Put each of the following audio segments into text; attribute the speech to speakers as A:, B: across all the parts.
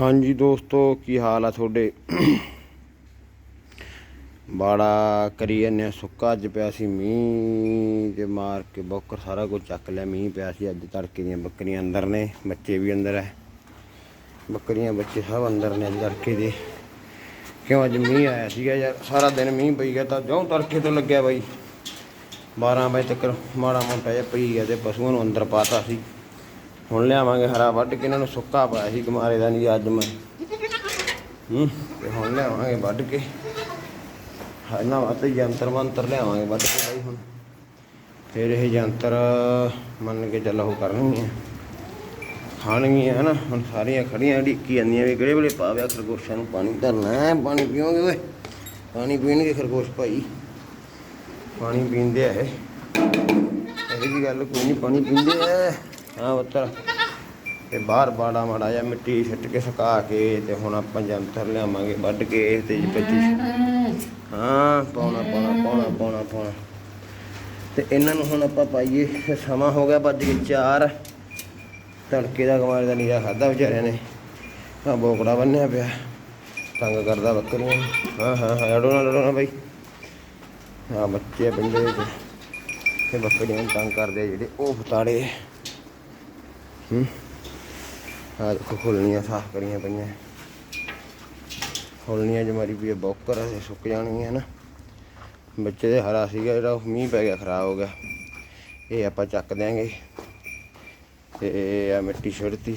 A: ਹਾਂਜੀ ਦੋਸਤੋ ਕੀ ਹਾਲ ਆ ਤੁਹਾਡੇ? ਬਾੜਾ ਕਰੀ ਜਾਂਦੇ ਹਾਂ, ਸੁੱਕਾ ਅੱਜ ਪਿਆ ਸੀ ਮੀਂਹ ਤੇ ਮਾਰ ਕੇ ਬੋਕਰ ਸਾਰਾ ਕੁਝ ਚੱਕ ਲਿਆ। ਮੀਂਹ ਪਿਆ ਸੀ ਅੱਜ ਤੜਕੇ ਦੀਆਂ ਬੱਕਰੀਆਂ ਅੰਦਰ ਨੇ ਬੱਚੇ ਵੀ ਅੰਦਰ ਹੈ ਬੱਕਰੀਆਂ ਬੱਚੇ ਸਭ ਅੰਦਰ ਨੇ ਅੱਜ ਤੜਕੇ ਦੇ। ਕਿਉਂ ਅੱਜ ਮੀਂਹ ਆਇਆ ਸੀਗਾ ਯਾਰ? ਸਾਰਾ ਦਿਨ ਮੀਂਹ ਪਈ ਗਿਆ ਤਾਂ ਜਿਉਂ ਤੜਕੇ ਤੋਂ ਲੱਗਿਆ ਬਾਈ। 12 ਵਜੇ ਤੱਕ ਮਾੜਾ ਮੋਟਾ ਜਿਹਾ ਪਈ ਗਿਆ ਤੇ ਪਸ਼ੂਆਂ ਨੂੰ ਅੰਦਰ ਪਾਤਾ ਸੀ। ਹੁਣ ਲਿਆਵਾਂਗੇ ਹਰਾ ਵੱਢ ਕੇ ਇਹਨਾਂ ਨੂੰ ਸੁੱਕਾ ਪਾਇਆ ਸੀ ਕੁਮਾਰੇ ਦਾ ਨਹੀਂ ਅੱਜ ਮੈਂ। ਹੂੰ, ਤੇ ਹੁਣ ਲਿਆਵਾਂਗੇ ਵੱਢ ਕੇ। ਇਹਨਾਂ ਵਾਸਤੇ ਯੰਤਰ ਮੰਤਰ ਲਿਆਵਾਂਗੇ ਵੱਢ ਕੇ ਬਾਈ ਹੁਣ। ਫਿਰ ਇਹ ਯੰਤਰ ਮੰਨ ਕੇ ਚੱਲ ਉਹ ਕਰਨਗੀਆਂ। ਖਾਣਗੀਆਂ, ਹਨਾ? ਹੁਣ ਸਾਰੀਆਂ ਖੜੀਆਂ, ਢੀਕੀ ਜਾਂਦੀਆਂ ਵੀ ਕਿਹੜੇ ਵੇਲੇ ਪਾਵਿਆ ਖਰਗੋਸ਼ਾਂ ਨੂੰ? ਪਾਣੀ ਧਰਨਾ ਹੈ ਪਾਣੀ ਪੀਓਗੇ ਓਏ? ਪਾਣੀ ਪੀਣਗੇ ਖਰਗੋਸ਼ ਭਾਈ। ਪਾਣੀ ਪੀਂਦੇ ਆ ਇਹ। ਇਹਦੀ ਜੀ ਗੱਲ ਕੋਈ ਨਹੀਂ ਪਾਣੀ ਪੀਂਦੇ ਆ। ਹਾਂ ਪੁੱਤਰ। ਤੇ ਬਾਹਰ ਬਾੜਾ ਮਾੜਾ ਜਾਂ ਮਿੱਟੀ ਛੱਟ ਕੇ ਸੁਕਾ ਕੇ ਤੇ ਹੁਣ ਆਪਾਂ ਜੰਤਰ ਲਿਆਵਾਂਗੇ ਵੱਢ ਕੇ ਤੇ ਪੱਚੀ ਹਾਂ, ਪਾਉਣਾ ਪਾਉਣਾ ਪਾਉਣਾ ਪਾਉਣਾ ਪਾਉਣਾ। ਤੇ ਇਹਨਾਂ ਨੂੰ ਹੁਣ ਆਪਾਂ ਪਾਈਏ ਸਮਾਂ ਹੋ ਗਿਆ ਵੱਜ ਕੇ 4 ਤੜਕੇ ਦਾ ਕਮਾਲ ਦਾ ਨੀਰਾ ਖਾਦਾ ਵਿਚਾਰਿਆਂ ਨੇ। ਆ ਬੋਕੜਾ ਬੰਨਿਆ ਪਿਆ। ਤੰਗ ਕਰਦਾ ਬੱਕਰੀਆਂ ਹਾਂ ਹਾਂ ਹਾਂ ਲੜੋ ਨਾ ਲੜੋ ਨਾ ਬਾਈ। ਹਾਂ ਬੱਚੇ ਪਿੰਡੇ ਵਿੱਚ। ਤੇ ਬੱਕਰੀਆਂ ਨੂੰ ਤੰਗ ਕਰਦੇ ਜਿਹੜੇ ਉਹ ਫਤਾੜੇ ਹੂੰ। ਆ ਦੇਖੋ ਖੋਲਣੀਆਂ ਸਾਫ਼ ਕਰੀਆਂ ਪਈਆਂ। ਖੋਲਣੀਆਂ ਜਮਾਰੀ ਵੀ ਬੌਕਰ ਆ ਸੁੱਕ ਜਾਣਗੀਆਂ ਨਾ। ਬੱਚੇ ਦੇ ਹਰਾ ਸੀਗਾ ਜਿਹੜਾ, ਉਹ ਮੀਂਹ ਪੈ ਗਿਆ, ਖਰਾਬ ਹੋ ਗਿਆ। ਇਹ ਆਪਾਂ ਚੱਕ ਦਿਆਂਗੇ। ਤੇ ਇਹ ਆ ਮਿੱਟੀ ਛਿੜਤੀ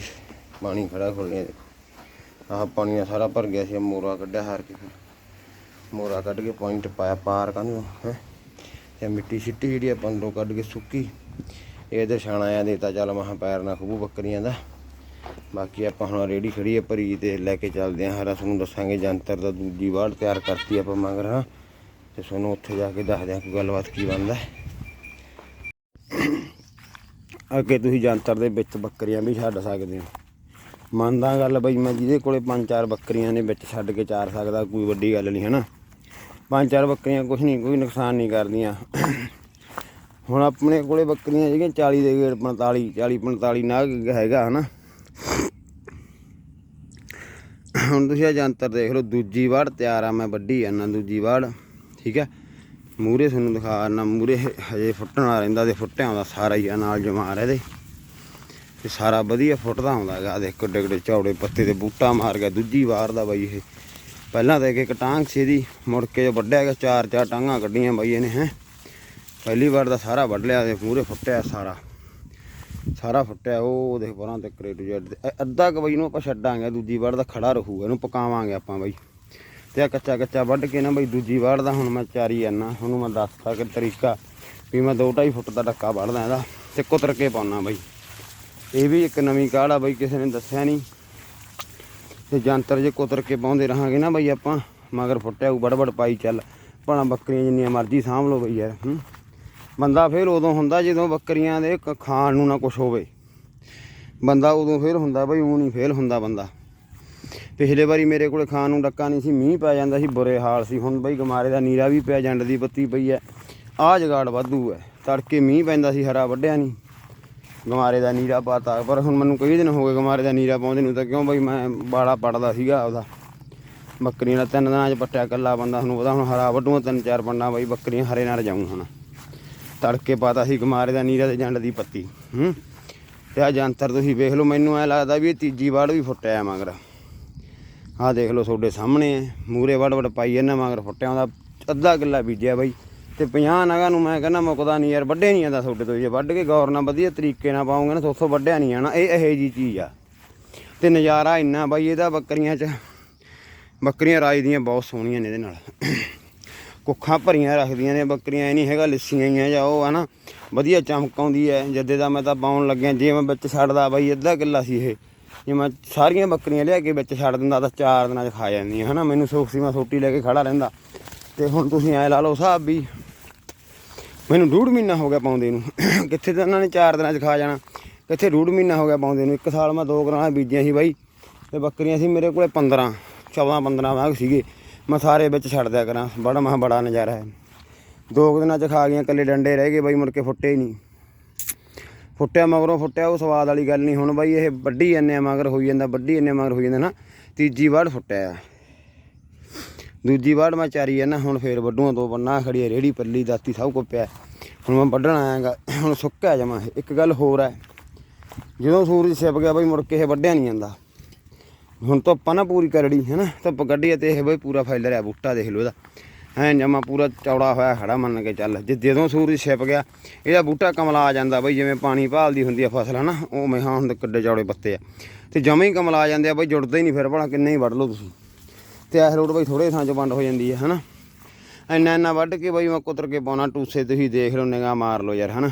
A: ਪਾਣੀ ਖੜਾ ਖੋਲਣੀਆਂ ਦੇਖੋ। ਆਹ ਪਾਣੀ ਨਾਲ ਸਾਰਾ ਭਰ ਗਿਆ ਸੀ, ਮੋਰਾ ਕੱਢਿਆ ਹਾਰ ਕੇ ਫਿਰ। ਮੋਰਾ ਕੱਢ ਕੇ ਪੁਆਇੰਟ ਪਾਇਆ ਪਾਰ ਕੰਨੋਂ ਹੈ। ਤੇ ਮਿੱਟੀ ਛਿੱਟੀ ਜਿਹੜੀ ਆਪਾਂ ਅੰਦਰੋਂ ਕੱਢ ਕੇ ਸੁੱਕੀ। ਇਹ ਇਧਰ ਛਾਣਾ ਆ ਦੇਤਾ ਚੱਲ ਮਹਾ ਪੈਰ ਨਾ ਖੂਬੂ ਬੱਕਰੀਆਂ ਦਾ। ਬਾਕੀ ਆਪਾਂ ਹੁਣ ਰੇੜੀ ਖੜੀ ਹੈ ਭਰੀ ਤੇ ਲੈ ਕੇ ਚੱਲਦੇ ਹਾਂ। ਹਰਾ ਤੁਹਾਨੂੰ ਦੱਸਾਂਗੇ, ਜੰਤਰ ਦਾ ਦੂਜੀ ਵਾੜ ਤਿਆਰ ਕਰਤੀ ਆਪਾਂ ਮੰਗ ਰਹਾ ਤੇ ਤੁਹਾਨੂੰ ਉੱਥੇ ਜਾ ਕੇ ਦੱਸਦੇ ਹਾਂ ਕਿ ਗੱਲਬਾਤ ਕੀ ਬਣਦਾ। ਅੱਗੇ ਤੁਸੀਂ ਜੰਤਰ ਦੇ ਵਿੱਚ ਬੱਕਰੀਆਂ ਵੀ ਛੱਡ ਸਕਦੇ ਹੋ। ਮੰਨਦਾ ਗੱਲ ਬਈ ਮੈਂ ਜਿਹਦੇ ਕੋਲੇ ਪੰਜ ਚਾਰ ਬੱਕਰੀਆਂ ਨੇ ਵਿੱਚ ਛੱਡ ਕੇ ਚਾਰ ਸਕਦਾ, ਕੋਈ ਵੱਡੀ ਗੱਲ ਨਹੀਂ, ਹੈ ਨਾ। ਪੰਜ ਚਾਰ ਬੱਕਰੀਆਂ ਕੁਝ ਨਹੀਂ, ਕੋਈ ਨੁਕਸਾਨ ਨਹੀਂ ਕਰਦੀਆਂ। ਹੁਣ ਆਪਣੇ ਕੋਲੇ ਬੱਕਰੀਆਂ ਜਿਹੜੀਆਂ 40 ਦੇ ਗੇੜ 45 40 45 ਨਾਗ ਹੈਗਾ, ਹਨਾ? ਹੁਣ ਤੁਸੀਂ ਆ ਜੰਤਰ ਦੇਖ ਲਓ, ਦੂਜੀ ਵਾੜ ਤਿਆਰ ਆ, ਮੈਂ ਵੱਡੀ ਆ ਨਾ ਦੂਜੀ ਵਾੜ, ਠੀਕ ਹੈ ਮੂਰੇ ਤੁਹਾਨੂੰ ਦਿਖਾ ਨਾ ਮੂਰੇ ਹਜੇ ਫੁੱਟਣਾ ਰਹਿੰਦਾ, ਤੇ ਫੁੱਟਿਆ ਆਉਂਦਾ ਸਾਰਾ ਹੀ ਆ, ਨਾਲ ਜਮਾ ਰਿਹਾ ਇਹਦੇ ਤੇ ਸਾਰਾ ਵਧੀਆ ਫੁੱਟਦਾ ਆਉਂਦਾ ਹੈਗਾ, ਆਹ ਦੇਖੋ ਏਡੇ ਚੌੜੇ ਪੱਤੇ ਤੇ ਬੂਟਾ ਮਾਰ ਗਿਆ, ਦੂਜੀ ਵਾਰ ਦਾ ਬਾਈ ਇਹ। ਪਹਿਲਾਂ ਤਾਂ ਇੱਕ ਇੱਕ ਟਾਂਗ ਸੀ ਇਹਦੀ, ਮੁੜ ਕੇ ਜੋ ਵੱਢਿਆ ਗਿਆ, ਚਾਰ ਚਾਰ ਟਾਂਗਾਂ ਕੱਢੀਆਂ ਬਾਈ ਇਹਨੇ, ਹੈ? ਪਹਿਲੀ ਵਾਰ ਦਾ ਸਾਰਾ ਵੱਢ ਲਿਆ ਤੇ ਮੂਰੇ ਫੁੱਟਿਆ ਸਾਰਾ। ਸਾਰਾ ਫੁੱਟਿਆ, ਉਹ ਦੇਖ ਪਰਾਂ ਤੇ ਕ੍ਰੇਟ ਜੈਡ ਅੱਧਾ ਕੁ ਬਈ ਨੂੰ ਆਪਾਂ ਛੱਡਾਂਗੇ, ਦੂਜੀ ਵਾਰ ਦਾ ਖੜਾ ਰਹੂਗਾ ਇਹਨੂੰ ਪਕਾਵਾਂਗੇ ਆਪਾਂ ਬਈ। ਤੇ ਆ ਕੱਚਾ ਕੱਚਾ ਵੱਢ ਕੇ ਨਾ ਬਈ ਦੂਜੀ ਵਾਰ ਦਾ ਹੁਣ ਮੈਂ ਚਾਰੀ ਜਾਨਾ ਉਹਨੂੰ ਮੈਂ ਦੱਸਤਾ ਕਿ ਤਰੀਕਾ ਵੀ ਮੈਂ 2.5 ਫੁੱਟ ਦਾ ਡੱਕਾ ਵੱਢਦਾ ਇਹਦਾ, ਤੇ ਕੁਤਰ ਕੇ ਪਾਉਣਾ ਬਈ। ਇਹ ਵੀ ਇੱਕ ਨਵੀਂ ਕਾਢ ਆ ਬਈ, ਕਿਸੇ ਨੇ ਦੱਸਿਆ ਨਹੀਂ ਤੇ ਜੰਤਰ ਜੇ ਕੁਤਰ ਕੇ ਪਾਉਂਦੇ ਰਹਾਂਗੇ ਨਾ ਬਈ ਆਪਾਂ, ਮਗਰ ਫੁੱਟਿਆ ਉਹ ਬੜਬੜ ਪਾਈ ਚੱਲ। ਭਾਣਾ ਬੱਕਰੀਆਂ ਜਿੰਨੀਆਂ ਮਰਜ਼ੀ ਸਾਂਭ ਲਓ ਬਈ ਯਾਰ, ਹੂੰ। ਬੰਦਾ ਫਿਰ ਉਦੋਂ ਹੁੰਦਾ ਜਦੋਂ ਬੱਕਰੀਆਂ ਦੇ ਕ- ਖਾਣ ਨੂੰ ਨਾ ਕੁਝ ਹੋਵੇ। ਬੰਦਾ ਉਦੋਂ ਫਿਰ ਹੁੰਦਾ ਬਈ ਉਹ ਨਹੀਂ ਫੇਲ ਹੁੰਦਾ ਬੰਦਾ। ਪਿਛਲੇ ਵਾਰੀ ਮੇਰੇ ਕੋਲੇ ਖਾਣ ਨੂੰ ਡੱਕਾ ਨਹੀਂ ਸੀ, ਮੀਂਹ ਪੈ ਜਾਂਦਾ ਸੀ, ਬੁਰੇ ਹਾਲ ਸੀ। ਹੁਣ ਬਈ ਗਮਾਰੇ ਦਾ ਨੀਰਾ ਵੀ ਪਿਆ ਜੰਡ ਦੀ ਬੱਤੀ ਪਈ ਐ। ਆ ਜਗਾੜ ਵਾਧੂ ਐ। ਤੜਕੇ ਮੀਂਹ ਪੈਂਦਾ ਸੀ, ਹਰਾ ਵੱਢਿਆ ਨਹੀਂ। ਗਮਾਰੇ ਦਾ ਨੀਰਾ ਪਾਤਾ। ਪਰ ਹੁਣ ਮੈਨੂੰ ਕਈ ਦਿਨ ਹੋ ਗਏ ਗਮਾਰੇ ਦਾ ਨੀਰਾ ਪਾਉਂਦੇ ਨੂੰ ਤਾਂ ਕਿਉਂ ਬਈ ਮੈਂ ਬਾੜਾ ਪੜਦਾ ਸੀਗਾ ਆਪਦਾ। ਬੱਕਰੀਆਂ ਦਾ ਤਿੰਨ ਦਿਨਾਂ 'ਚ ਪੱਟਿਆ ਕੱਲਾ ਬੰਦਾ ਤੁਹਾਨੂੰ ਪਤਾ ਹੁਣ ਹਰਾ ਵੱਢੂਆਂ ਤਿੰਨ ਚਾਰ ਪੰਡਾਂ ਬਈ ਬੱਕਰੀਆਂ ਹਰੇ ਨਾਲ ਜਾਊਂ ਹੁਣ। ਤੜਕੇ ਪਾਤਾ ਸੀ ਗਮਾਰੇ ਦਾ ਨੀਰਾ ਤੇ ਜੰਡ ਦੀ ਪੱਤੀ, ਹੂੰ। ਤੇ ਆ ਜੰਤਰ ਤੁਸੀਂ ਵੇਖ ਲਓ, ਮੈਨੂੰ ਐ ਲੱਗਦਾ ਵੀ ਇਹ ਤੀਜੀ ਵਾੜ ਵੀ ਫੁੱਟਿਆ ਮਗਰ। ਆਹ ਦੇਖ ਲਓ ਤੁਹਾਡੇ ਸਾਹਮਣੇ ਐ ਮੂਰੇ ਵੜ ਵੜ ਪਾਈ ਇਹਨਾਂ ਮਗਰ ਫੁੱਟਿਆ, ਉਹਦਾ ਅੱਧਾ ਕਿੱਲਾ ਬੀਜਿਆ ਬਾਈ। ਤੇ 50 ਨਗਾਂ ਨੂੰ ਮੈਂ ਕਹਿੰਦਾ ਮੁੱਕਦਾ ਨਹੀਂ ਯਾਰ ਵੱਡੇ ਨਹੀਂ ਜਾਂਦਾ ਤੁਹਾਡੇ ਤੋਂ, ਜੇ ਵੱਢ ਕੇ ਗੌਰ ਨਾਲ ਵਧੀਆ ਤਰੀਕੇ ਨਾਲ ਪਾਉਂਗੇ ਨਾ ਤਾਂ ਉੱਥੋਂ ਵੱਢਿਆ ਨਹੀਂ ਜਾਣਾ, ਇਹ ਇਹੋ ਜੀ ਚੀਜ਼ ਆ। ਤੇ ਨਜ਼ਾਰਾ ਇੰਨਾ ਬਾਈ ਇਹਦਾ ਬੱਕਰੀਆਂ 'ਚ, ਬੱਕਰੀਆਂ ਰਾਜ ਦੀਆਂ ਬਹੁਤ ਸੋਹਣੀਆਂ ਨੇ ਇਹਦੇ ਨਾਲ। ਕੁੱਖਾਂ ਭਰੀਆਂ ਰੱਖਦੀਆਂ ਨੇ, ਬੱਕਰੀਆਂ ਇਹ ਨਹੀਂ ਹੈਗਾ, ਲਿੱਸੀਆਂ ਹੀ ਆ ਜਾਂ ਉਹ ਆ ਨਾ। ਵਧੀਆ ਚਮਕ ਆਉਂਦੀ ਹੈ ਜੱਦੇ ਦਾ ਮੈਂ ਤਾਂ ਪਾਉਣ ਲੱਗਿਆ, ਜੇ ਮੈਂ ਵਿੱਚ ਛੱਡਦਾ ਬਾਈ, ਅੱਧਾ ਕਿੱਲਾ ਸੀ ਇਹ। ਜੇ ਮੈਂ ਸਾਰੀਆਂ ਬੱਕਰੀਆਂ ਲਿਆ ਕੇ ਵਿੱਚ ਛੱਡ ਦਿੰਦਾ, ਤਾਂ ਚਾਰ ਦਿਨਾਂ 'ਚ ਖਾ ਜਾਂਦੀਆਂ, ਹਨਾ। ਮੈਨੂੰ ਸੁੱਖ ਸੀ, ਮੈਂ ਸੋਟੀ ਲੈ ਕੇ ਖੜਾ ਰਹਿੰਦਾ। ਤੇ ਹੁਣ ਤੁਸੀਂ ਐ ਲਾ ਲਓ ਹਿਸਾਬ ਵੀ, ਮੈਨੂੰ ਡੂਢ ਮਹੀਨਾ ਹੋ ਗਿਆ ਪਾਉਂਦੇ ਨੂੰ। ਕਿੱਥੇ ਤਾਂ ਇਹਨਾਂ ਨੇ ਚਾਰ ਦਿਨਾਂ 'ਚ ਖਾ ਜਾਣਾ। ਕਿੱਥੇ ਡੂਢ ਮਹੀਨਾ ਹੋ ਗਿਆ ਪਾਉਂਦੇ ਨੂੰ। ਇੱਕ ਸਾਲ ਮੈਂ ਦੋ ਕਰਾਣਾ ਬੀਜੀਆਂ ਸੀ ਬਾਈ, ਤੇ ਬੱਕਰੀਆਂ ਸੀ ਮੇਰੇ ਕੋਲੇ 15 14 15 ਵਾਂਗ ਸੀਗੇ। ਮੈਂ ਸਾਰੇ ਵਿੱਚ ਛੱਡ ਦਿਆ ਕਰਾਂ। ਬੜਾ ਮਹਾ ਬੜਾ ਨਜ਼ਾਰਾ ਹੈ। ਦੋ ਕੁ ਦਿਨਾਂ 'ਚ ਖਾ ਗਈਆਂ ਕੱਲੇ ਡੰਡੇ ਰਹਿ ਗਏ ਬਾਈ, ਮੁੜ ਕੇ ਫੁੱਟੇ ਹੀ ਨਹੀਂ। ਫੁੱਟਿਆ ਮਗਰੋਂ ਫੁੱਟਿਆ, ਉਹ ਸਵਾਦ ਵਾਲੀ ਗੱਲ ਨਹੀਂ। ਹੁਣ ਬਾਈ ਇਹ ਵੱਡੀ ਜੰਨੇ ਮਗਰ ਹੋਈ ਜਾਂਦਾ ਵੱਡੀ ਜੰਨੇ ਮਗਰ ਹੋਈ ਜਾਂਦਾ ਨਾ। ਤੀਜੀ ਵਾਰ ਫੁੱਟਿਆ। ਦੂਜੀ ਵਾਰ ਮੈਂ ਚਾਰੀ ਆ ਨਾ ਹੁਣ ਫੇਰ ਵੱਡੂਆਂ ਦੋ ਬੰਨਾ ਖੜੀ ਆ ਰੇੜੀ, ਪੱਲੀ, ਦਾਤੀ ਸਭ ਕੁਝ ਪਿਆ। ਹੁਣ ਮੈਂ ਵੱਢਣ ਆਇਆਗਾ, ਹੁਣ ਸੁੱਕਿਆ ਜਮਾ ਇਹ ਇੱਕ ਗੱਲ ਹੋਰ ਹੈ, ਜਦੋਂ ਸੂਰਜ ਛਿਪ ਗਿਆ ਬਈ, ਮੁੜ ਕੇ ਇਹ ਵੱਢਿਆ ਨਹੀਂ ਜਾਂਦਾ। ਹੁਣ ਧੁੱਪ ਆ ਨਾ ਪੂਰੀ ਕਰੜੀ ਹੈ ਨਾ ਧੁੱਪ ਕੱਢੀ ਆ ਤੇ ਇਹ ਬਈ ਪੂਰਾ ਫੈਲ ਰਿਹਾ ਬੂਟਾ ਦੇਖ ਲਓ ਇਹਦਾ। ਐ ਜਮਾ ਪੂਰਾ ਚੌੜਾ ਹੋਇਆ, ਖੜਾ ਮੰਨ ਕੇ ਚੱਲ। ਜੇ ਜਦੋਂ ਸੂਰਜ ਛਿਪ ਗਿਆ, ਇਹਦਾ ਬੂਟਾ ਕਮਲਾ ਆ ਜਾਂਦਾ ਬਈ, ਜਿਵੇਂ ਪਾਣੀ ਭਾਲਦੀ ਹੁੰਦੀ ਆ ਫਸਲ, ਹਨਾ? ਉਹ ਮਹਾਂ ਹੁਣ ਕਿੱਡੇ ਚੌੜੇ ਪੱਤੇ ਆ। ਤੇ ਜਮਾ ਹੀ ਕਮਲਾ ਆ ਜਾਂਦੇ ਆ ਬਈ, ਜੁੜਦੇ ਹੀ ਨਹੀਂ ਫਿਰ ਭਲਾ, ਕਿੰਨੇ ਹੀ ਵੱਢ ਲਓ ਤੁਸੀਂ। ਤੇ ਐਸ ਰੋਡ ਬਈ ਥੋੜੇ ਥਾਂ 'ਚ ਵੰਡ ਹੋ ਜਾਂਦੀ ਹੈ ਹਨਾ? ਇੰਨਾ ਇੰਨਾ ਵੱਢ ਕੇ ਬਈ ਮੈਂ ਕੁਤਰ ਕੇ ਪਾਉਣਾ, ਟੂਸੇ ਤੁਸੀਂ ਦੇਖ ਲਓ, ਨਿਗਾਹ ਮਾਰ ਲਓ ਯਾਰ, ਹਨਾ?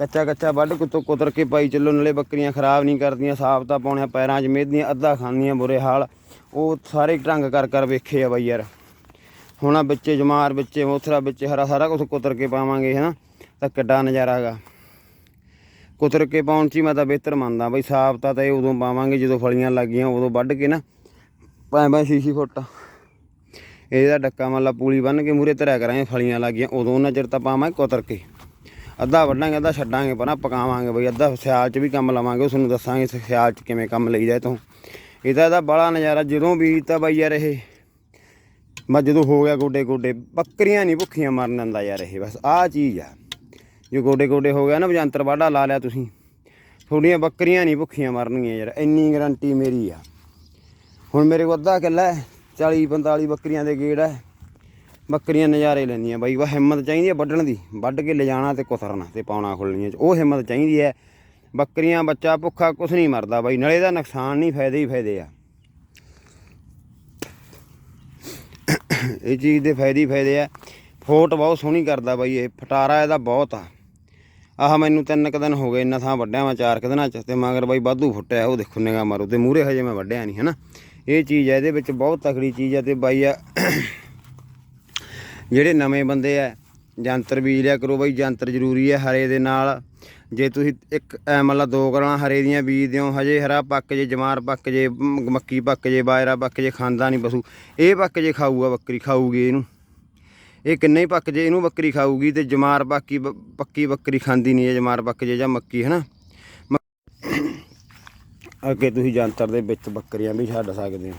A: ਕੱਚਾ ਕੱਚਾ ਵੱਢ ਕੁੱਤੋਂ ਕੁਤਰ ਕੇ ਪਾਈ ਚੱਲੋ, ਨਾਲੇ ਬੱਕਰੀਆਂ ਖਰਾਬ ਨਹੀਂ ਕਰਦੀਆਂ, ਸਾਫ਼ ਤਾਂ ਪਾਉਣੀਆਂ, ਪੈਰਾਂ 'ਚ ਮਿਹਦੀਆਂ, ਅੱਧਾ ਖਾਂਦੀਆਂ ਬੁਰੇ ਹਾਲ। ਉਹ ਸਾਰੇ ਢੰਗ ਕਰ ਕਰ ਵੇਖੇ ਆ ਬਾਈ ਯਾਰ। ਹੁਣ ਆ ਵਿੱਚੇ ਜਮਾਰ ਵਿੱਚੇ ਮੋਥਰਾ ਵਿੱਚੇ ਹਰਾ ਸਾਰਾ ਕੁਝ ਕੁਤਰ ਕੇ ਪਾਵਾਂਗੇ, ਹਨਾ? ਤਾਂ ਕਿੱਡਾ ਨਜ਼ਾਰਾ ਹੈਗਾ। ਕੁਤਰ ਕੇ ਪਾਉਣ 'ਚ ਹੀ ਮੈਂ ਤਾਂ ਬਿਹਤਰ ਮੰਨਦਾ ਬਈ, ਸਾਫ਼ ਤਾਂ ਇਹ ਉਦੋਂ ਪਾਵਾਂਗੇ ਜਦੋਂ ਫਲੀਆਂ ਲੱਗੀਆਂ ਉਦੋਂ ਵੱਢ ਕੇ ਨਾ। ਭਾਵੇਂ ਭਾਵੇਂ ਛੇ-ਛੇ ਫੁੱਟ। ਇਹਦਾ ਡੱਕਾ ਮੰਨ ਲਾ ਪੂਲੀ ਬੰਨ ਕੇ ਮੂਰੇ ਧਰਿਆ ਕਰਾਂਗੇ, ਫਲੀਆਂ ਲੱਗੀਆਂ ਉਦੋਂ ਉਹਨਾਂ ਚਿਰ ਤਾਂ ਪਾਵਾਂਗੇ ਕੁਤਰ ਕੇ। ਅੱਧਾ ਵੱਢਾਂਗੇ, ਅੱਧਾ ਛੱਡਾਂਗੇ, ਪਰ ਪਕਾਵਾਂਗੇ ਬਈ, ਅੱਧਾ ਸਿਆਲ 'ਚ ਵੀ ਕੰਮ ਲਵਾਂਗੇ, ਉਸ ਨੂੰ ਦੱਸਾਂਗੇ ਸਿਆਲ 'ਚ ਕਿਵੇਂ ਕੰਮ ਲਈਦਾ ਇਹ ਤੋਂ ਇਹਦਾ ਇਹਦਾ ਬੜਾ ਨਜ਼ਾਰਾ, ਜਦੋਂ ਬੀਜਤਾ ਬਈ ਯਾਰ ਇਹ। ਬਸ ਜਦੋਂ ਹੋ ਗਿਆ ਗੋਡੇ ਗੋਡੇ, ਬੱਕਰੀਆਂ ਨਹੀਂ ਭੁੱਖੀਆਂ ਮਰਨ ਦਿੰਦਾ ਯਾਰ ਇਹ, ਬਸ ਆਹ ਚੀਜ਼ ਆ। ਜੋ ਗੋਡੇ ਗੋਡੇ ਹੋ ਗਿਆ ਨਾ ਜੰਤਰ ਵਾਢਾ ਲਾ ਲਿਆ ਤੁਸੀਂ। ਤੁਹਾਡੀਆਂ ਬੱਕਰੀਆਂ ਨਹੀਂ ਭੁੱਖੀਆਂ ਮਰਨਗੀਆਂ ਯਾਰ, ਇੰਨੀ ਗਰੰਟੀ ਮੇਰੀ ਆ। ਹੁਣ ਮੇਰੇ ਕੋਲ ਅੱਧਾ ਕਿੱਲਾ ਹੈ 40 45 ਬੱਕਰੀਆਂ ਦੇ ਗੇੜ ਹੈ। ਬੱਕਰੀਆਂ ਨਜ਼ਾਰੇ ਲੈਂਦੀਆਂ ਬਾਈ ਵਾ ਹਿੰਮਤ ਚਾਹੀਦੀ ਹੈ ਵੱਢਣ ਦੀ, ਵੱਢ ਕੇ ਲਿਜਾਣਾ ਤੇ ਕੁਤਰਨਾ ਤੇ ਪਾਉਣਾ ਖੁੱਲਣੀਆਂ ਚ, ਉਹ ਹਿੰਮਤ ਚਾਹੀਦੀ ਹੈ। ਬੱਕਰੀਆਂ ਬੱਚਾ ਭੁੱਖਾ ਕੁਛ ਨਹੀਂ ਮਰਦਾ ਬਾਈ, ਨਲੇ ਦਾ ਨੁਕਸਾਨ ਨਹੀਂ, ਫਾਇਦੇ ਹੀ ਫਾਇਦੇ ਆ। ਇਹ ਚੀਜ਼ ਦੇ ਫਾਇਦੇ ਹੀ ਫਾਇਦੇ ਆ। ਫੋਟ ਬਹੁਤ ਸੋਹਣੀ ਕਰਦਾ ਬਾਈ ਇਹ, ਫਟਾਰਾ ਇਹਦਾ ਬਹੁਤ ਆ। ਆਹ ਮੈਨੂੰ ਤਿੰਨ ਕੁ ਦਿਨ ਹੋ ਗਏ, ਇੰਨਾ ਥਾਂ ਵੱਢਿਆ ਮੈਂ ਚਾਰ ਕੁ ਦਿਨਾਂ ਚ ਤੇ ਮਗਰ ਬਾਈ ਵਾਧੂ ਫੁੱਟਿਆ, ਉਹ ਦੇਖੋ ਨਿਗਾਹ ਮਾਰੋ, ਤੇ ਮੂਰੇ ਹਜੇ ਮੈਂ ਵੱਢਿਆ ਨਹੀਂ, ਹਨਾ। ਇਹ ਚੀਜ਼ ਹੈ ਇਹਦੇ ਵਿੱਚ ਬਹੁਤ ਤਕੜੀ ਚੀਜ਼ ਹੈ ਤੇ ਬਾਈ ਆ ਜਿਹੜੇ ਨਵੇਂ ਬੰਦੇ ਆ, ਜੰਤਰ ਬੀਜ ਲਿਆ ਕਰੋ ਬਾਈ, ਜੰਤਰ ਜ਼ਰੂਰੀ ਹੈ ਹਰੇ ਦੇ ਨਾਲ। ਜੇ ਤੁਸੀਂ ਇੱਕ ਐ ਮਤਲਬ ਦੋ ਕਰਾਂ ਹਰੇ ਦੀਆਂ ਬੀਜ ਦਿਓ, ਹਜੇ ਹਰਾ ਪੱਕ ਜੇ ਜਮਾਰ ਪੱਕ ਜੇ ਮੱਕੀ ਪੱਕ ਜੇ, ਬਾਜਰਾ ਪੱਕ ਜੇ, ਖਾਂਦਾ ਨਹੀਂ ਪਸ਼ੂ। ਇਹ ਪੱਕ ਜੇ ਖਾਊਗਾ ਬੱਕਰੀ, ਖਾਊਗੀ ਇਹਨੂੰ। ਇਹ ਕਿੰਨੇ ਹੀ ਪੱਕ ਜੇ, ਇਹਨੂੰ ਬੱਕਰੀ ਖਾਊਗੀ ਤੇ ਜਮਾਰ ਬਾਕੀ ਬ- ਪੱਕੀ ਬੱਕਰੀ ਖਾਂਦੀ ਨਹੀਂ ਹੈ, ਜਮਾਰ ਪੱਕ ਜੇ ਜਾਂ ਮੱਕੀ, ਹਨਾ? ਮ- ਅੱਗੇ ਤੁਸੀਂ ਜੰਤਰ ਦੇ ਵਿੱਚ ਬੱਕਰੀਆਂ ਵੀ ਛੱਡ ਸਕਦੇ ਹੋ।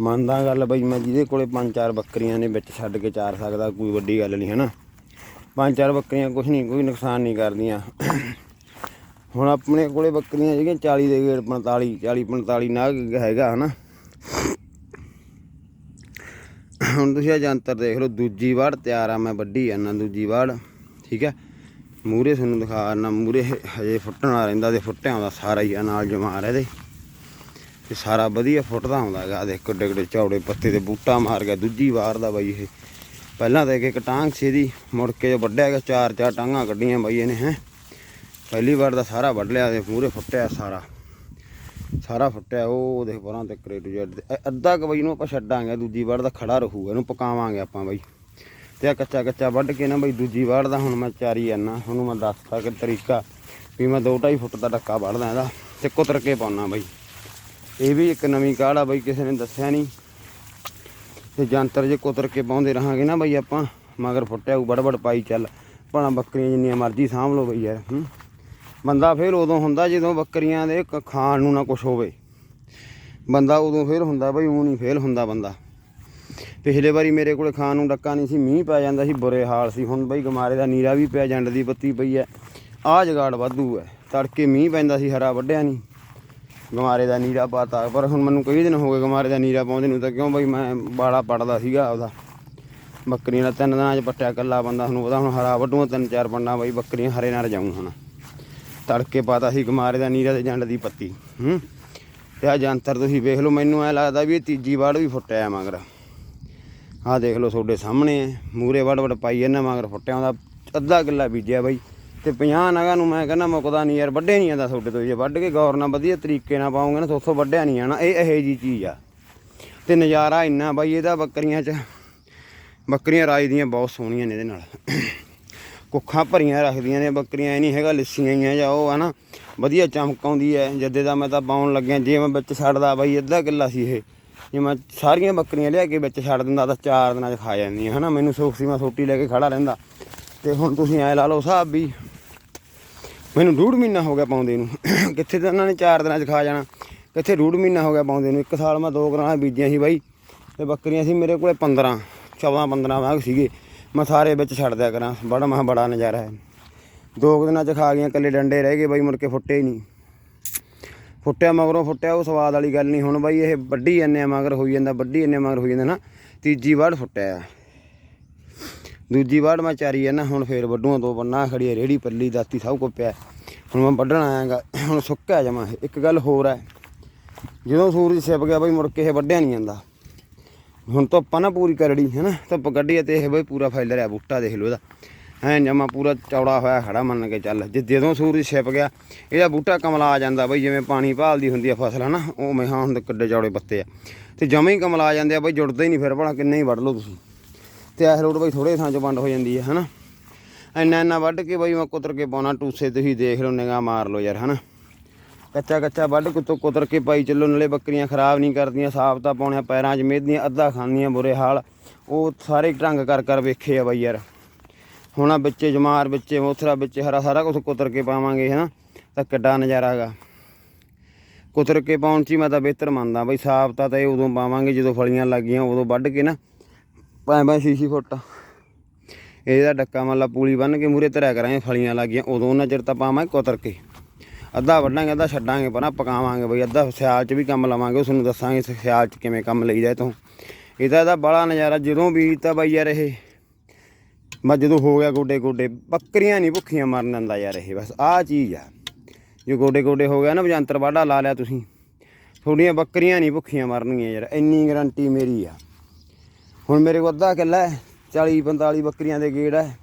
A: ਮੰਨਦਾ ਗੱਲ ਬਈ ਮੈਂ ਜਿਹਦੇ ਕੋਲੇ ਪੰਜ ਚਾਰ ਬੱਕਰੀਆਂ ਨੇ ਵਿੱਚ ਛੱਡ ਕੇ ਚਾਰ ਸਕਦਾ, ਕੋਈ ਵੱਡੀ ਗੱਲ ਨਹੀਂ, ਹਨਾ? ਪੰਜ ਚਾਰ ਬੱਕਰੀਆਂ ਕੁਝ ਨਹੀਂ, ਕੋਈ ਨੁਕਸਾਨ ਨਹੀਂ ਕਰਦੀਆਂ। ਹੁਣ ਆਪਣੇ ਕੋਲੇ ਬੱਕਰੀਆਂ ਜਿਹੜੀਆਂ 40 ਦੇ ਗੇੜ 45 40 45 ਨਾਗ ਹੈਗਾ, ਹਨਾ? ਹੁਣ ਤੁਸੀਂ ਆ ਜੰਤਰ ਦੇਖ ਲਓ, ਦੂਜੀ ਵਾੜ ਤਿਆਰ ਆ, ਮੈਂ ਵੱਡੀ ਆ ਨਾ ਦੂਜੀ ਵਾੜ, ਠੀਕ ਹੈ ਮੂਰੇ ਤੁਹਾਨੂੰ ਦਿਖਾ ਨਾ ਮੂਰੇ ਹਜੇ ਫੁੱਟਣਾ ਰਹਿੰਦਾ ਤੇ ਫੁੱਟਿਆ ਆਉਂਦਾ ਸਾਰਾ ਹੀ ਆ ਨਾਲ ਜਮਾਰ ਇਹਦੇ ਤੇ ਸਾਰਾ ਵਧੀਆ ਫੁੱਟਦਾ ਆਉਂਦਾ ਹੈਗਾ। ਦੇਖ ਕਿੱਡੇ ਕਿੱਡੇ ਚੌੜੇ ਪੱਤੇ ਤੇ ਬੂਟਾ ਮਾਰ ਗਿਆ, ਦੂਜੀ ਵਾਰ ਦਾ ਬਾਈ ਇਹ। ਪਹਿਲਾਂ ਤਾਂ ਇੱਕ ਇੱਕ ਟਾਂਗ ਸੀ ਇਹਦੀ, ਮੁੜ ਕੇ ਜੋ ਵੱਢਿਆ ਗਿਆ ਚਾਰ ਚਾਰ ਟਾਂਗਾਂ ਕੱਢੀਆਂ ਬਾਈ ਇਹਨੇ, ਹੈ। ਪਹਿਲੀ ਵਾਰ ਦਾ ਸਾਰਾ ਵੱਢ ਲਿਆ ਤੇ ਮੂਰੇ ਫੁੱਟਿਆ ਸਾਰਾ। ਸਾਰਾ ਫੁੱਟਿਆ, ਉਹ ਦੇਖ ਪਰਾਂ ਤੇ ਕ੍ਰੇਟ ਜੈਡ ਅੱਧਾ ਕੁ ਬਈ ਨੂੰ ਆਪਾਂ ਛੱਡਾਂਗੇ ਦੂਜੀ ਵਾਰ ਦਾ ਖੜਾ ਰਹੂਗਾ, ਇਹਨੂੰ ਪਕਾਵਾਂਗੇ ਆਪਾਂ ਬਾਈ। ਤੇ ਆ ਕੱਚਾ ਕੱਚਾ ਵੱਢ ਕੇ ਨਾ ਬਈ, ਦੂਜੀ ਵਾਰ ਦਾ ਹੁਣ ਮੈਂ ਚਾਰੀ ਜਾਨਾ ਤੁਹਾਨੂੰ ਮੈਂ ਦੱਸਦਾ ਕਿ ਤਰੀਕਾ ਵੀ ਮੈਂ 2.5 ਫੁੱਟ ਦਾ ਡੱਕਾ ਵੱਢਦਾ ਇਹਦਾ, ਤੇ ਕੁਤਰ ਕੇ ਪਾਉਣਾ ਬਾਈ। ਇਹ ਵੀ ਇੱਕ ਨਵੀਂ ਕਾਢ ਆ ਬਾਈ, ਕਿਸੇ ਨੇ ਦੱਸਿਆ ਨਹੀਂ। ਤੇ ਜੰਤਰ ਜੇ ਕੁਤਰ ਕੇ ਪਾਉਂਦੇ ਰਹਾਂਗੇ ਨਾ ਬਈ ਆਪਾਂ, ਮਗਰ ਫੁੱਟਿਆ ਉਹ ਬੜਬੜ ਪਾਈ ਚੱਲ। ਭਾਣਾ ਬੱਕਰੀਆਂ ਜਿੰਨੀਆਂ ਮਰਜ਼ੀ ਸਾਂਭ ਲਓ ਬਈ ਯਾਰ, ਹੂੰ। ਬੰਦਾ ਫਿਰ ਉਦੋਂ ਹੁੰਦਾ ਜਦੋਂ ਬੱਕਰੀਆਂ ਦੇ ਕ- ਖਾਣ ਨੂੰ ਨਾ ਕੁਝ ਹੋਵੇ। ਬੰਦਾ ਉਦੋਂ ਫਿਰ ਹੁੰਦਾ ਬਈ ਉਹ ਨਹੀਂ ਫੇਲ ਹੁੰਦਾ ਬੰਦਾ। ਪਿਛਲੇ ਵਾਰੀ ਮੇਰੇ ਕੋਲੇ ਖਾਣ ਨੂੰ ਡੱਕਾ ਨਹੀਂ ਸੀ, ਮੀਂਹ ਪੈ ਜਾਂਦਾ ਸੀ, ਬੁਰੇ ਹਾਲ ਸੀ। ਹੁਣ ਬਈ ਗਮਾਰੇ ਦਾ ਨੀਰਾ ਵੀ ਪਿਆ, ਜੰਡ ਦੀ ਬੱਤੀ ਪਈ ਐ। ਆਹ ਜਗਾੜ ਵਾਧੂ ਐ। ਤੜਕੇ ਮੀਂਹ ਪੈਂਦਾ ਸੀ, ਹਰਾ ਵੱਢਿਆ ਨਹੀਂ। ਗਮਾਰੇ ਦਾ ਨੀਰਾ ਪਾਤਾ, ਪਰ ਹੁਣ ਮੈਨੂੰ ਕਈ ਦਿਨ ਹੋ ਗਏ ਗਮਾਰੇ ਦਾ ਨੀਰਾ ਪਾਉਂਦੇ ਨੂੰ ਤਾਂ ਕਿਉਂ ਬਈ ਮੈਂ ਬਾੜਾ ਪੜਦਾ ਸੀਗਾ ਉਹਦਾ ਬੱਕਰੀਆਂ ਦਾ ਤਿੰਨ ਦਿਨਾਂ 'ਚ ਪੱਟਿਆ ਕੱਲਾ ਬੰਦਾ ਤੁਹਾਨੂੰ ਪਤਾ ਹੁਣ ਹਰਾ ਵੱਢੂਆਂ ਤਿੰਨ ਚਾਰ ਪੰਡਾ ਬਈ ਬੱਕਰੀਆਂ ਹਰੇ ਨਾਲ ਜਾਊਂ ਹੁਣ। ਤੜਕੇ ਪਾਤਾ ਸੀ ਗਮਾਰੇ ਦਾ ਨੀਰਾ ਤੇ ਜੰਡ ਦੀ ਪੱਤੀ, ਹੂੰ। ਤੇ ਆ ਜੰਤਰ ਤੁਸੀਂ ਵੇਖ ਲਓ, ਮੈਨੂੰ ਐ ਲੱਗਦਾ ਵੀ ਇਹ ਤੀਜੀ ਵਾੜ ਵੀ ਫੁੱਟਿਆ ਮਗਰ। ਆਹ ਦੇਖ ਲਓ ਤੁਹਾਡੇ ਸਾਹਮਣੇ ਐ ਮੂਰੇ ਵੜ ਵੜ ਪਾਈ ਇਹਨਾਂ ਮਗਰ ਫੁੱਟਿਆ, ਉਹਦਾ ਅੱਧਾ ਕਿੱਲਾ ਬੀਜਿਆ ਬਾਈ। ਤੇ 50 ਨਗਾਂ ਨੂੰ ਮੈਂ ਕਹਿੰਦਾ ਮੁੱਕਦਾ ਨਹੀਂ ਯਾਰ ਵੱਡੇ ਨਹੀਂ ਜਾਂਦਾ ਤੁਹਾਡੇ ਤੋਂ ਜੇ ਵੱਢ ਕੇ ਗੌਰ ਨਾਲ ਵਧੀਆ ਤਰੀਕੇ ਨਾਲ ਪਾਉਂਗੇ ਨਾ ਤਾਂ ਉੱਥੋਂ ਵੱਢਿਆ ਨਹੀਂ ਜਾਣਾ, ਇਹ ਇਹੋ ਜੀ ਚੀਜ਼ ਆ। ਤੇ ਨਜ਼ਾਰਾ ਇੰਨਾ ਬਾਈ, ਇਹਦਾ ਬੱਕਰੀਆਂ 'ਚ, ਬੱਕਰੀਆਂ ਰਾਜ ਦੀਆਂ ਬਹੁਤ ਸੋਹਣੀਆਂ ਨੇ ਇਹਦੇ ਨਾਲ। ਕੁੱਖਾਂ ਭਰੀਆਂ ਰੱਖਦੀਆਂ ਨੇ ਬੱਕਰੀਆਂ, ਇਹ ਨਹੀਂ ਹੈਗਾ ਲਿੱਸੀਆਂ ਹੀ ਆ ਜਾਂ ਉਹ ਆ ਨਾ, ਵਧੀਆ ਚਮਕ ਆਉਂਦੀ ਹੈ, ਜਦੇ ਦਾ ਮੈਂ ਤਾਂ ਪਾਉਣ ਲੱਗਿਆ, ਜੇ ਮੈਂ ਵਿੱਚ ਛੱਡਦਾ ਬਾਈ, ਅੱਧਾ ਕਿੱਲਾ ਸੀ ਇਹ, ਜੇ ਮੈਂ ਸਾਰੀਆਂ ਬੱਕਰੀਆਂ ਲਿਆ ਕੇ ਵਿੱਚ ਛੱਡ ਦਿੰਦਾ ਤਾਂ ਚਾਰ ਦਿਨਾਂ 'ਚ ਖਾ ਜਾਂਦੀਆਂ ਹਨਾ, ਮੈਨੂੰ ਸੁੱਖ ਸੀ ਮੈਂ ਸੋਟੀ ਲੈ ਕੇ ਖੜਾ ਰਹਿੰਦਾ। ਤੇ ਹੁਣ ਤੁਸੀਂ ਐ ਲਾ ਲਓ ਹਿਸਾਬ ਵੀ ਮੈਨੂੰ ਡੂਢ ਮਹੀਨਾ ਹੋ ਗਿਆ ਪਾਉਂਦੇ ਨੂੰ। ਕਿੱਥੇ ਤਾਂ ਉਹਨਾਂ ਨੇ ਚਾਰ ਦਿਨਾਂ 'ਚ ਖਾ ਜਾਣਾ। ਕਿੱਥੇ ਡੂਢ ਮਹੀਨਾ ਹੋ ਗਿਆ ਪਾਉਂਦੇ ਨੂੰ। ਇੱਕ ਸਾਲ ਮੈਂ ਦੋ ਗਰਾਣਾ ਬੀਜੀਆਂ ਸੀ ਬਾਈ ਤੇ ਬੱਕਰੀਆਂ ਸੀ ਮੇਰੇ ਕੋਲੇ 15 14 15 ਵਾਂਗ ਸੀਗੇ। ਮੈਂ ਸਾਰੇ ਵਿੱਚ ਛੱਡ ਦਿਆ ਕਰਾਂ। ਬੜਾ ਮਹਾ ਬੜਾ ਨਜ਼ਾਰਾ ਹੈ। ਦੋ ਕੁ ਦਿਨਾਂ 'ਚ ਖਾ ਗਈਆਂ, ਇਕੱਲੇ ਡੰਡੇ ਰਹਿ ਗਏ ਬਾਈ, ਮੁੜ ਕੇ ਫੁੱਟੇ ਹੀ ਨਹੀਂ। ਫੁੱਟਿਆ ਮਗਰੋਂ ਫੁੱਟਿਆ, ਉਹ ਸਵਾਦ ਵਾਲੀ ਗੱਲ ਨਹੀਂ। ਹੁਣ ਬਾਈ ਇਹ ਵੱਡੀ ਜੰਨੇ ਮਗਰ ਹੋਈ ਜਾਂਦਾ ਵੱਡੀ ਇੰਨੇ ਮਗਰ ਹੋਈ ਜਾਂਦਾ ਨਾ। ਤੀਜੀ ਵਾਰ ਫੁੱਟਿਆ। ਦੂਜੀ ਵਾਰ ਮੈਂ ਚਾਰੀ ਆ ਨਾ, ਹੁਣ ਫੇਰ ਵੱਡੂਆਂ ਦੋ ਬੰਨਾ ਖੜੀ ਆ ਰੇੜੀ, ਪੱਲੀ, ਦਾਤੀ ਸਭ ਕੁਝ ਪਿਆ। ਹੁਣ ਮੈਂ ਵੱਢਣ ਆਇਆਗਾ, ਹੁਣ ਸੁੱਕਿਆ ਜਮਾ ਇੱਕ ਗੱਲ ਹੋਰ ਹੈ, ਜਦੋਂ ਸੂਰਜ ਛਿਪ ਗਿਆ ਬਈ ਮੁੜ ਕੇ ਇਹ ਵੱਢਿਆ ਨਹੀਂ ਜਾਂਦਾ। ਹੁਣ ਧੁੱਪ ਆ ਨਾ ਪੂਰੀ ਕਰੜੀ ਹੈ ਨਾ ਧੁੱਪ ਕੱਢੀ ਆ ਤੇ ਇਹ ਬਈ ਪੂਰਾ ਫੈਲ ਰਿਹਾ ਬੂਟਾ ਦੇਖ ਲਓ ਇਹਦਾ। ਐ ਜਮਾ ਪੂਰਾ ਚੌੜਾ ਹੋਇਆ ਖੜਾ ਮੰਨ ਕੇ ਚੱਲ। ਜੇ ਜਦੋਂ ਸੂਰਜ ਛਿਪ ਗਿਆ, ਇਹਦਾ ਬੂਟਾ ਕਮਲਾ ਆ ਜਾਂਦਾ ਬਈ, ਜਿਵੇਂ ਪਾਣੀ ਭਾਲਦੀ ਹੁੰਦੀ ਆ ਫਸਲ, ਹਨਾ, ਉਹ ਮੈਂ ਹਾਂ, ਹੁਣ ਤੇ ਕਿੱਡੇ ਚੌੜੇ ਪੱਤੇ ਆ। ਤੇ ਜਮਾ ਹੀ ਕਮਲਾ ਆ ਜਾਂਦੇ ਆ ਬਈ, ਜੁੜਦੇ ਹੀ ਨਹੀਂ ਫਿਰ ਭਲਾ ਕਿੰਨੇ ਹੀ ਵੱਢ ਲਓ ਤੁਸੀਂ। ਤੇ ਇਹ ਰੋਡ ਬਾਈ ਥੋੜੇ ਥਾਂ 'ਚ ਵੰਡ ਹੋ ਜਾਂਦੀ ਹੈ, ਹਨਾ? ਇੰਨਾ ਇੰਨਾ ਵੱਢ ਕੇ ਬਈ ਮੈਂ ਕੁਤਰ ਕੇ ਪਾਉਣਾ, ਟੂਸੇ ਤੁਸੀਂ ਦੇਖ ਲਓ, ਨਿਗਾਹ ਮਾਰ ਲਓ ਯਾਰ, ਹਨਾ? ਕੱਚਾ ਕੱਚਾ ਵੱਢ ਕੁੱਤੋਂ ਕੁਤਰ ਕੇ ਪਾਈ ਚੱਲੋ, ਨਾਲੇ ਬੱਕਰੀਆਂ ਖਰਾਬ ਨਹੀਂ ਕਰਦੀਆਂ, ਸਾਫ਼ ਤਾਂ ਪਾਉਣੀਆਂ ਪੈਰਾਂ 'ਚ ਮੇਦੀਆਂ ਅੱਧਾ ਖਾਂਦੀਆਂ ਬੁਰੇ ਹਾਲ। ਉਹ ਸਾਰੇ ਢੰਗ ਕਰ ਕਰ ਵੇਖੇ ਆ ਬਾਈ ਯਾਰ। ਹੁਣ ਆ ਵਿੱਚੇ ਜਮਾਰ ਵਿੱਚੇ ਮੋਥਰਾ ਵਿੱਚੇ ਹਰਾ ਸਾਰਾ ਕੁਝ ਕੁਤਰ ਕੇ ਪਾਵਾਂਗੇ, ਹਨਾ? ਤਾਂ ਕਿੱਡਾ ਨਜ਼ਾਰਾ ਹੈਗਾ। ਕੁਤਰ ਕੇ ਪਾਉਣ 'ਚ ਹੀ ਮੈਂ ਤਾਂ ਬਿਹਤਰ ਮੰਨਦਾ, ਬਈ ਸਾਫ਼ ਤਾਂ ਤਾਂ ਇਹ ਉਦੋਂ ਪਾਵਾਂਗੇ ਜਦੋਂ ਫਲੀਆਂ ਲੱਗੀਆਂ ਉਦੋਂ ਵੱਢ ਕੇ ਨਾ ਭਾਵੇਂ ਭਾਵੇਂ ਛੇ ਛੇ ਫੁੱਟ। ਇਹਦਾ ਡੱਕਾ ਮੰਨ ਲਾ ਪੂਲੀ ਬੰਨ ਕੇ ਮੂਰੇ ਧਰਿਆ ਕਰਾਂਗੇ, ਫਲੀਆਂ ਲੱਗੀਆਂ, ਉਦੋਂ ਉਹਨਾਂ ਚਿਰ ਤਾਂ ਪਾਵਾਂਗੇ ਕੁਤਰ ਕੇ। ਅੱਧਾ ਵੱਢਾਂਗੇ, ਅੱਧਾ ਛੱਡਾਂਗੇ, ਪਰ ਪਕਾਵਾਂਗੇ ਬਈ, ਅੱਧਾ ਸਿਆਲ 'ਚ ਵੀ ਕੰਮ ਲਵਾਂਗੇ, ਉਸ ਨੂੰ ਦੱਸਾਂਗੇ ਸਿਆਲ 'ਚ ਕਿਵੇਂ ਕੰਮ ਲਈ ਜਾਏ ਤੋਂ। ਇਹਦਾ ਇਹਦਾ ਬੜਾ ਨਜ਼ਾਰਾ, ਜਦੋਂ ਬੀਜਤਾ ਬਈ ਯਾਰ ਇਹ ਮੈਂ ਜਦੋਂ ਹੋ ਗਿਆ ਗੋਡੇ ਗੋਡੇ, ਬੱਕਰੀਆਂ ਨਹੀਂ ਭੁੱਖੀਆਂ ਮਰਨ ਦਿੰਦਾ ਯਾਰ ਇਹ, ਬਸ ਆਹ ਚੀਜ਼ ਆ। ਜੇ ਗੋਡੇ ਗੋਡੇ ਹੋ ਗਿਆ ਨਾ, ਵਜੰਤਰ ਵਾਢਾ ਲਾ ਲਿਆ ਤੁਸੀਂ। ਤੁਹਾਡੀਆਂ ਬੱਕਰੀਆਂ ਨਹੀਂ ਭੁੱਖੀਆਂ ਮਰਨਗੀਆਂ ਯਾਰ, ਇੰਨੀ ਗਰੰਟੀ ਮੇਰੀ ਆ। ਹੁਣ ਮੇਰੇ ਕੋਲ ਅੱਧਾ ਕਿੱਲਾ ਹੈ 40 45 ਬੱਕਰੀਆਂ ਦੇ ਗੇੜ ਹੈ।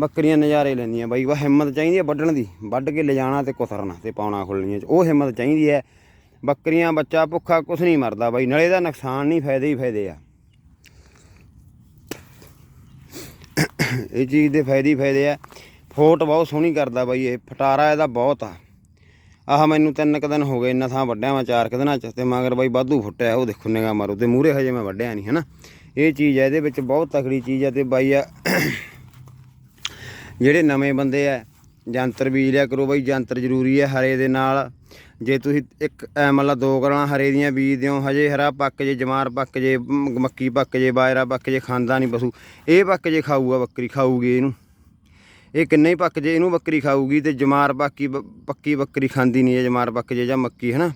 A: ਬੱਕਰੀਆਂ ਨਜ਼ਾਰੇ ਲੈਂਦੀਆਂ ਬਾਈ ਵਾ ਹਿੰਮਤ ਚਾਹੀਦੀ ਹੈ ਵੱਢਣ ਦੀ। ਵੱਢ ਕੇ ਲਿਜਾਣਾ ਤੇ ਕੁਤਰਨਾ ਤੇ ਪਾਉਣਾ ਖੁੱਲਣੀਆਂ ਚ। ਉਹ ਹਿੰਮਤ ਚਾਹੀਦੀ ਹੈ। ਬੱਕਰੀਆਂ ਬੱਚਾ ਭੁੱਖਾ ਕੁਛ ਨਹੀਂ ਮਰਦਾ ਬਾਈ, ਨਲੇ ਦਾ ਨੁਕਸਾਨ ਨਹੀਂ, ਫਾਇਦੇ ਹੀ ਫਾਇਦੇ ਆ। ਇਹ ਚੀਜ਼ ਦੇ ਫਾਇਦੇ ਹੀ ਫਾਇਦੇ ਆ। ਫੋਟ ਬਹੁਤ ਸੋਹਣੀ ਕਰਦਾ ਬਾਈ ਇਹ, ਫਟਾਰਾ ਇਹਦਾ ਬਹੁਤ ਆ। ਆਹ ਮੈਨੂੰ ਤਿੰਨ ਕੁ ਦਿਨ ਹੋ ਗਏ, ਇੰਨਾ ਥਾਂ ਵੱਢਿਆ ਮੈਂ ਚਾਰ ਕੁ ਦਿਨਾਂ ਚ, ਤੇ ਮਗਰ ਬਾਈ ਵਾਧੂ ਫੁੱਟਿਆ, ਉਹ ਦੇਖੋ ਨਿਗਾ ਮਾਰੋ, ਤੇ ਮੂਰੇ ਹਜੇ ਮੈਂ ਵੱਢਿਆ ਨਹੀਂ, ਹਨਾ? ਇਹ ਚੀਜ਼ ਹੈ, ਇਹਦੇ ਵਿੱਚ ਬਹੁਤ ਤਕੜੀ ਚੀਜ਼ ਹੈ ਤੇ ਬਾਈ ਆ, ਜਿਹੜੇ ਨਵੇਂ ਬੰਦੇ ਆ, ਜੰਤਰ ਬੀਜ ਲਿਆ ਕਰੋ ਬਾਈ, ਜੰਤਰ ਜ਼ਰੂਰੀ ਹੈ ਹਰੇ ਦੇ ਨਾਲ। ਜੇ ਤੁਸੀਂ ਇੱਕ, ਐ ਮਤਲਬ ਦੋ ਕਰਾਂ ਹਰੇ ਦੀਆਂ ਬੀਜ ਦਿਓ, ਹਜੇ ਹਰਾ ਪੱਕ ਜੇ ਜਮਾਰ ਪੱਕ ਜੇ, ਮੱਕੀ ਪੱਕ ਜੇ, ਬਾਜਰਾ ਪੱਕ ਜੇ, ਖਾਂਦਾ ਨਹੀਂ ਪਸ਼ੂ। ਇਹ ਪੱਕ ਜੇ ਖਾਊਗਾ ਬੱਕਰੀ, ਖਾਊਗੀ ਇਹਨੂੰ। ਇਹ ਕਿੰਨੇ ਹੀ ਪੱਕ ਜੇ, ਇਹਨੂੰ ਬੱਕਰੀ ਖਾਊਗੀ ਤੇ ਜਮਾਰ ਬਾਕੀ ਬ- ਪੱਕੀ ਬੱਕਰੀ ਖਾਂਦੀ ਨਹੀਂ ਹੈ, ਜਮਾਰ ਪੱਕ ਜੇ ਜਾਂ ਮੱਕੀ ਹੈ ਨਾ